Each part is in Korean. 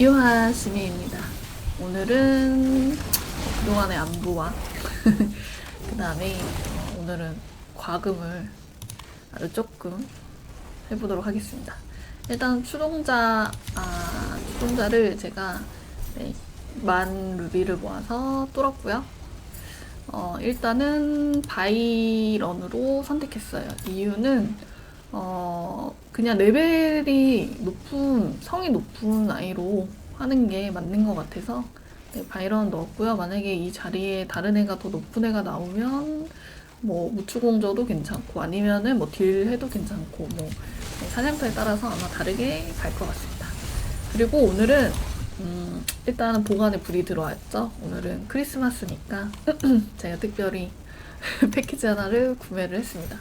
유하 시미입니다. 오늘은 그동안의 안부와 그 다음에 오늘은 과금을 아주 조금 해보도록 하겠습니다. 일단 추종자, 아, 추종자를 제가 네, 만 루비를 모아서 뚫었고요. 어, 일단은 바이런으로 선택했어요. 이유는 어, 그냥 레벨이 높은, 성이 높은 아이로 하는 게 맞는 것 같아서 네, 바이런 넣었고요. 만약에 이 자리에 다른 애가 더 높은 애가 나오면 뭐 우추공저도 괜찮고 아니면은 뭐 딜 해도 괜찮고 뭐 네, 사냥터에 따라서 아마 다르게 갈 것 같습니다. 그리고 오늘은 음, 일단은 보관에 불이 들어왔죠. 오늘은 크리스마스니까 제가 특별히 패키지 하나를 구매를 했습니다.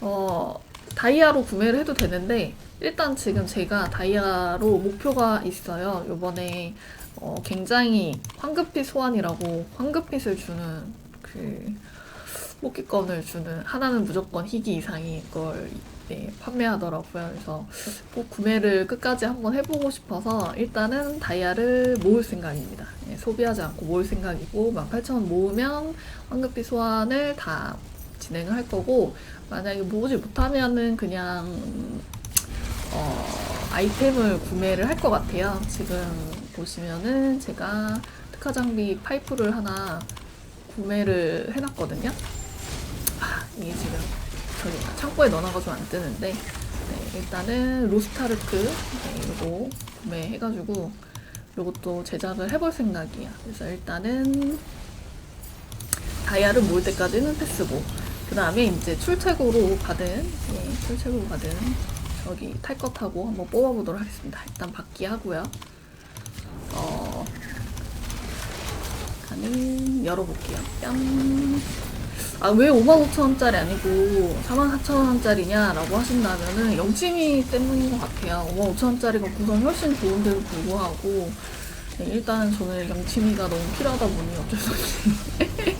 어, 다이아로 구매를 해도 되는데 일단 지금 제가 다이아로 목표가 있어요. 요번에 어, 굉장히 황금빛 소환이라고 황금빛을 주는 그 뽑기권을 주는 하나는 무조건 희귀 이상의 걸 네, 판매하더라고요. 그래서 꼭 구매를 끝까지 한번 해보고 싶어서 일단은 다이아를 모을 생각입니다. 예, 소비하지 않고 모을 생각이고 18,000원 모으면 황금빛 소환을 다 진행을 할 거고 만약에 모으지 못하면은 그냥 어, 아이템을 구매를 할 것 같아요. 지금 보시면은 제가 특화 장비 파이프를 하나 구매를 해놨거든요. 아, 이게 지금 저기 창고에 넣어놔가지고 안 뜨는데 네, 일단은 로스타르크 네, 이거 구매해가지고 이것도 제작을 해볼 생각이야. 그래서 일단은 다이아를 모을 때까지는 패스고 그 다음에 이제 출첵으로 받은 예, 출첵으로 받은 저기 탈것 타고 한번 뽑아보도록 하겠습니다. 일단 받기 하고요. 어, 가는 열어볼게요. 뺨. 아, 왜 55,000원짜리 아니고 44,000원짜리냐라고 하신다면은 영치미 때문인 것 같아요. 55,000원짜리가 구성 훨씬 좋은데도 불구하고 네, 일단 저는 영치미가 너무 필요하다 보니 어쩔 수 없이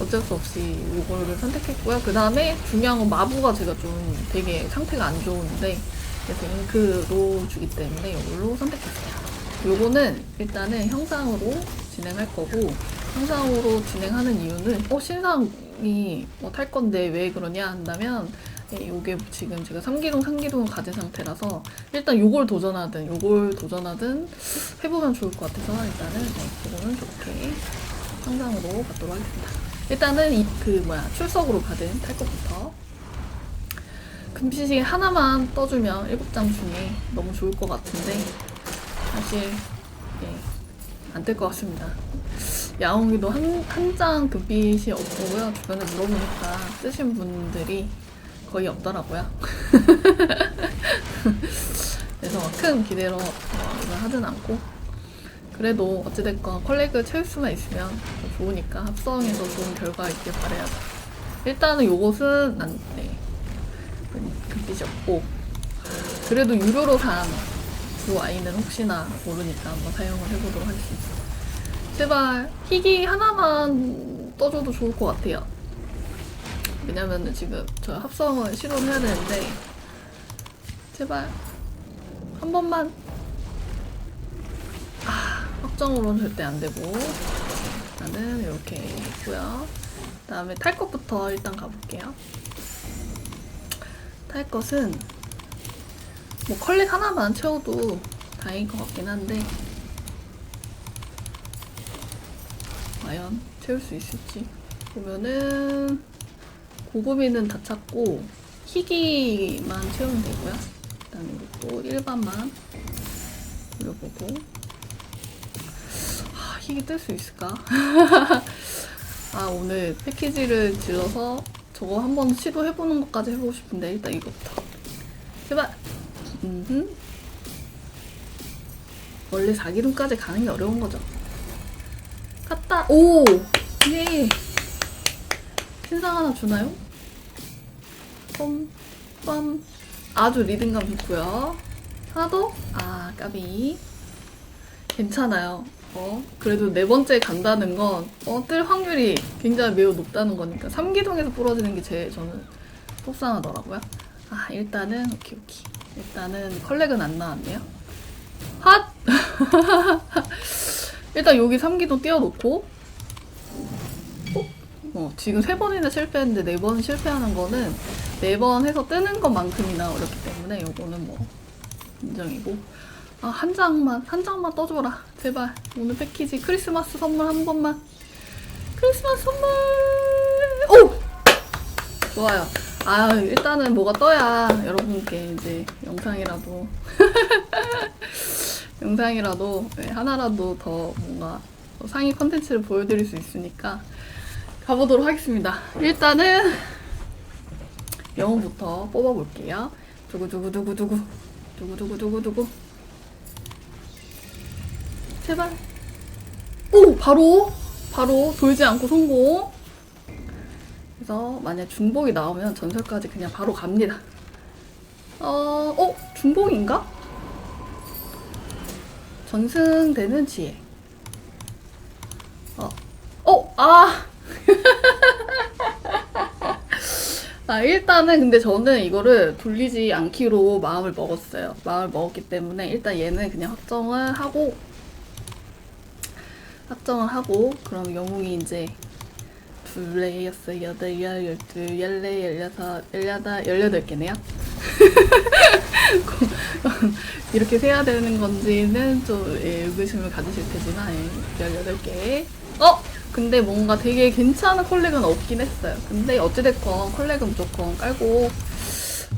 어쩔 수 없이 이거를 선택했고요. 그 다음에 중요한 건 마부가 제가 좀 되게 상태가 안 좋은데 잉크로 주기 때문에 이걸로 선택했어요. 요거는 일단은 형상으로 진행할 거고 형상으로 진행하는 이유는 어 신상이 뭐 탈 건데 왜 그러냐 한다면 예, 요게 지금 제가 3기동 3기동을 가진 상태라서 일단 요걸 도전하든 요걸 도전하든 해보면 좋을 것 같아서 일단은 네, 요거는 좋게 상상으로 받도록 하겠습니다. 일단은 이 그 뭐야 출석으로 받은 탈 것부터 금시식 하나만 떠주면 7장 중에 너무 좋을 것 같은데 사실 예, 안될 것 같습니다. 야옹이도 한, 한 장 금빛이 없고요. 주변에 물어보니까 쓰신 분들이 거의 없더라고요. 그래서 큰 기대로 어, 이걸 하진 않고 그래도 어찌됐건 컬렉을 채울 수만 있으면 더 좋으니까 합성해서 좋은 결과 있길 바라야죠. 일단은 요것은 난, 네. 금빛이 없고 그래도 유료로 산 그 와인은 혹시나 모르니까 한번 사용을 해보도록 하겠습니다. 제발 희귀 하나만 떠줘도 좋을 것 같아요. 왜냐면은 지금 저 합성을 시도를 해야 되는데 제발 한 번만 아 확정으로는 절대 안 되고 나는 이렇게 있고요. 그다음에 탈 것부터 일단 가볼게요. 탈 것은 뭐 컬렉 하나만 채워도 다행일 것 같긴 한데 과연 채울 수 있을지 보면은 고구미는 다 찾고 희귀만 채우면 되고요. 일단 이것도 일반만 올려보고 아, 희귀 뜰수 있을까? 아 오늘 패키지를 질러서 저거 한번 시도해보는 것까지 해보고 싶은데 일단 이거부터 제발 음흠. 원래 4기름까지 가는 게 어려운 거죠. 갔다. 오! 예. 신상 하나 주나요? pom빰. 아주 리듬감 좋고요. 하나 더? 아, 까비. 괜찮아요. 어, 그래도 네 번째 간다는 건, 어, 뜰 확률이 굉장히 매우 높다는 거니까. 3기동에서 부러지는 게 제일 저는 속상하더라고요. 아, 일단은, 오케이, 오케이. 일단은 컬렉은 안 나왔네요. 핫! 일단 여기 3기도 띄워놓고 어? 어, 지금 세 번이나 실패했는데 네 번 실패하는 거는 네 번 해서 뜨는 것만큼이나 어렵기 때문에 요거는 뭐 인정이고 아 한 장만 한 장만 떠줘라. 제발. 오늘 패키지 크리스마스 선물 한 번만. 크리스마스 선물! 오! 좋아요. 아 일단은 뭐가 떠야 여러분께 이제 영상이라도. 영상이라도 네, 하나라도 더 뭔가 더 상위 컨텐츠를 보여드릴 수 있으니까 가보도록 하겠습니다. 일단은 영웅부터 뽑아볼게요. 두구두구두구두구. 두구두구두구두구 제발 오 바로 바로 돌지 않고 성공 그래서 만약 중복이 나오면 전설까지 그냥 바로 갑니다. 어, 어 중복인가? 전승되는 지혜. 어, 어, 아. 아, 일단은 근데 저는 이거를 돌리지 않기로 마음을 먹었어요. 마음을 먹었기 때문에 일단 얘는 그냥 확정을 하고, 확정을 하고, 그럼 영웅이 이제 둘레, 여섯, 여덟, 열, 열두, 열네, 열여섯, 열여덟, 열여덟 개네요. 이렇게 세야 되는 건지는 좀 예, 의구심을 가지실 테지만 예, 18개 어? 근데 뭔가 되게 괜찮은 컬렉은 없긴 했어요 근데 어찌됐건 컬렉은 무조건 깔고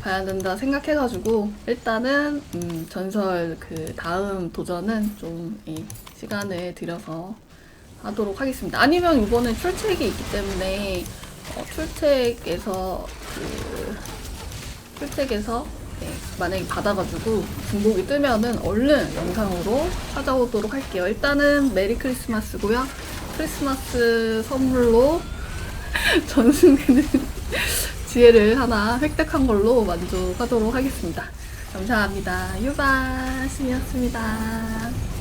봐야 된다 생각해가지고 일단은 음, 전설 그 다음 도전은 좀 예, 시간을 들여서 하도록 하겠습니다 아니면 이번에 출첵이 있기 때문에 어, 출첵에서 그 출첵에서 네, 만약에 받아가지고 중복이 뜨면은 얼른 영상으로 찾아오도록 할게요. 일단은 메리 크리스마스고요. 크리스마스 선물로 전승되는 지혜를 하나 획득한 걸로 만족하도록 하겠습니다. 감사합니다. 유바 신이었습니다.